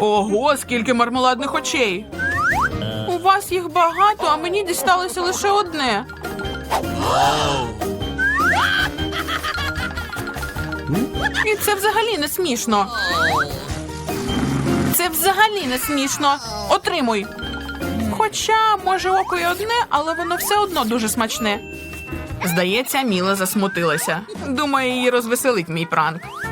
Ого, скільки мармеладних очей. У вас їх багато, а мені дісталося лише одне. І це взагалі не смішно. Це взагалі не смішно. Отримуй. Хоча, може, око й одне, але воно все одно дуже смачне. Здається, Міла засмутилася. Думаю, її розвеселить мій пранк.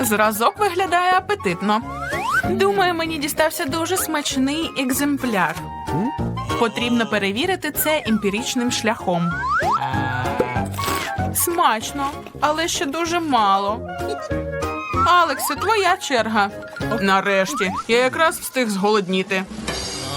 Зразок виглядає апетитно. Думаю, мені дістався дуже смачний екземпляр. Потрібно перевірити це емпіричним шляхом. Смачно, але ще дуже мало. Алексе, твоя черга. Нарешті, я якраз встиг зголодніти.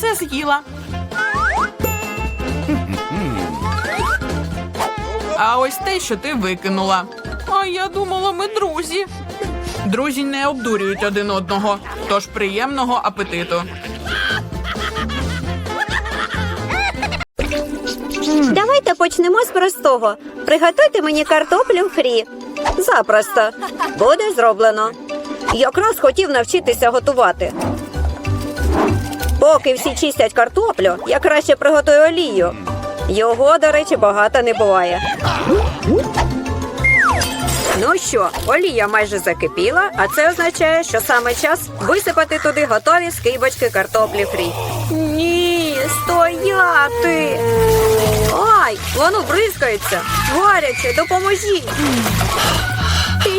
Все з'їла. А ось те, що ти викинула. А я думала, ми друзі. Друзі не обдурюють один одного, тож приємного апетиту. Давайте почнемо з простого. Приготуйте мені картоплю фрі. Запросто. Буде зроблено. Якраз хотів навчитися готувати. Поки всі чистять картоплю, я краще приготую олію. Його, до речі, багато не буває. Ну що, олія майже закипіла, а це означає, що саме час висипати туди готові скибочки картоплі фрі. Ні, стояти! Ай, воно бризкається. Гаряче, допоможіть.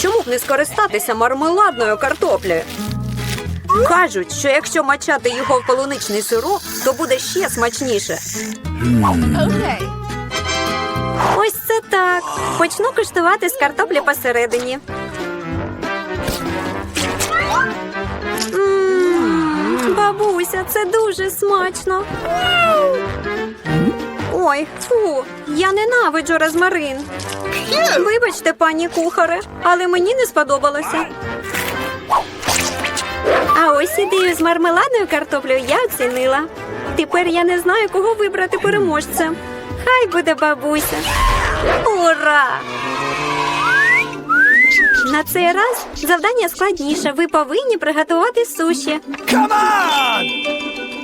Чому б не скористатися мармеладною картоплею? Кажуть, що якщо мачати його в полуничний сироп, то буде ще смачніше. Okay. Ось це так. Почну куштувати з картоплі посередині. М, Бабуся, це дуже смачно. Ой, фу, я ненавиджу розмарин. Вибачте, пані кухаре, але мені не сподобалося. А ось ідею з мармеладною картоплею я оцінила. Тепер я не знаю, кого вибрати переможцем. Хай буде бабуся. Ура! На цей раз завдання складніше. Ви повинні приготувати суші.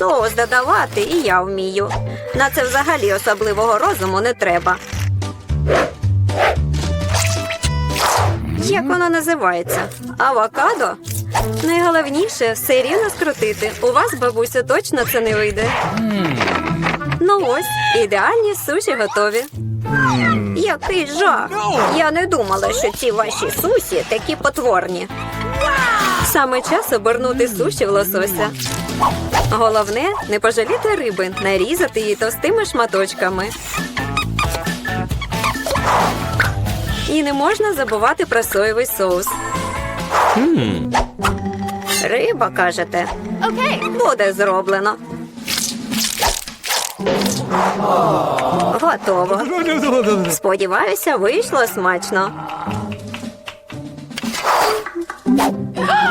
Соус додавати і я вмію. На це взагалі особливого розуму не треба. Як воно називається? Авокадо? Найголовніше все рівно скрутити. У вас, бабусю, точно це не вийде. Ну ось, ідеальні суші готові. Який жах! Я не думала, що ці ваші суші такі потворні. Саме час обернути суші в лосося. Головне не пожаліти риби, нарізати її товстими шматочками. І не можна забувати про соєвий соус. Риба, кажете, Okay. буде зроблено. Готово. Сподіваюся, вийшло смачно.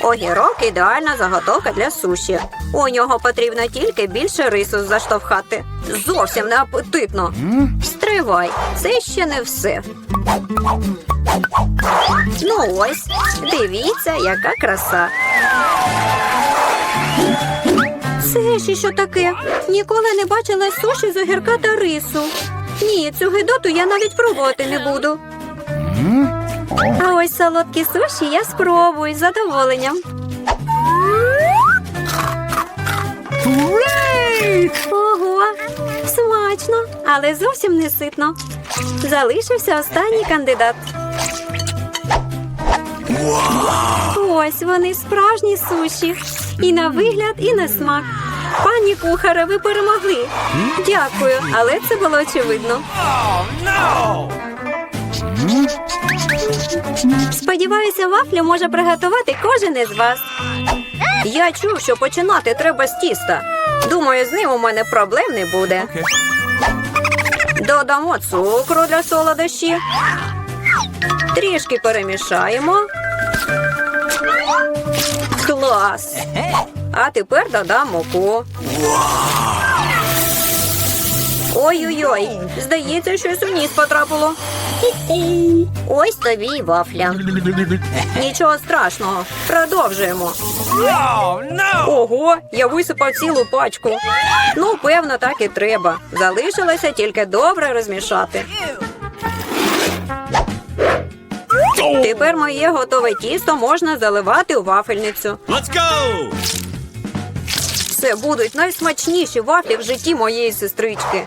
Огірок ідеальна заготовка для суші. У нього потрібно тільки більше рису заштовхати. Зовсім не апетитно. Стривай, це ще не все. Ну ось, дивіться, яка краса. Це ще що таке? Ніколи не бачила суші з огірка та рису. Ні, цю гидоту я навіть пробувати не буду. А ось солодкі суші я спробую з задоволенням. Ого, смачно, але зовсім не ситно. Залишився останній кандидат. Ось вони справжні суші. І на вигляд, і на смак. Пані кухаре, ви перемогли. Дякую, але це було очевидно. Сподіваюся, вафлю може приготувати кожен із вас. Я чув, що починати треба з тіста. Думаю, з ним у мене проблем не буде. Додамо цукру для солодощі. Трішки перемішаємо. Клас! А тепер додам муку. Ой-ой-ой, здається, щось у ніс потрапило. Ось тобі й вафля. Нічого страшного. Продовжуємо. Ого, я висипав цілу пачку. Ну, певно, так і треба. Залишилося тільки добре розмішати. Тепер моє готове тісто можна заливати у вафельницю. Let's go! Це будуть найсмачніші вафлі в житті моєї сестрички.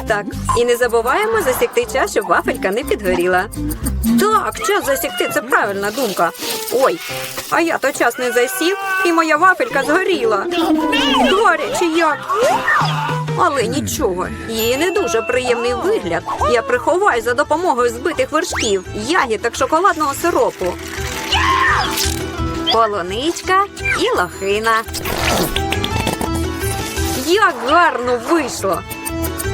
Ось так. І не забуваємо засікти час, щоб вафелька не підгоріла. Так, час засікти це правильна думка. Ой, а я то час не засів, і моя вафелька згоріла. Гаряче як. Але нічого, її не дуже приємний вигляд. Я приховаю за допомогою збитих вершків, ягід та шоколадного сиропу. Полуничка і лохина. Як гарно вийшло!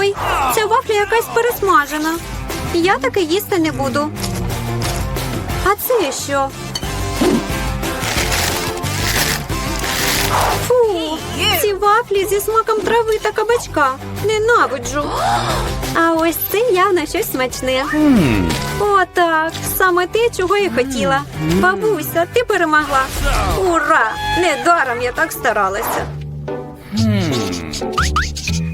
Ой, ця вафля якась пересмажена. Я таке їсти не буду. А це що? Фу, ці вафлі зі смаком трави та кабачка. Ненавиджу. А ось це явно щось смачне. Отак, саме те, чого я хотіла. Бабуся, ти перемогла. Ура! Недаром я так старалася.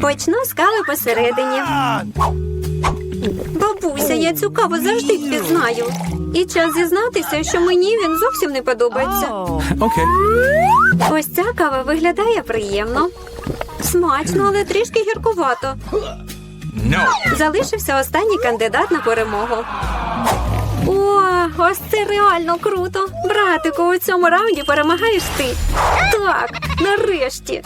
Почну з кави посередині. Бабуся, я цю каву завжди впізнаю. І час зізнатися, що мені він зовсім не подобається. Okay. Ось ця кава виглядає приємно. Смачно, але трішки гіркувато. Залишився останній кандидат на перемогу. О, ось це реально круто. Братику, у цьому раунді перемагаєш ти. Так, нарешті.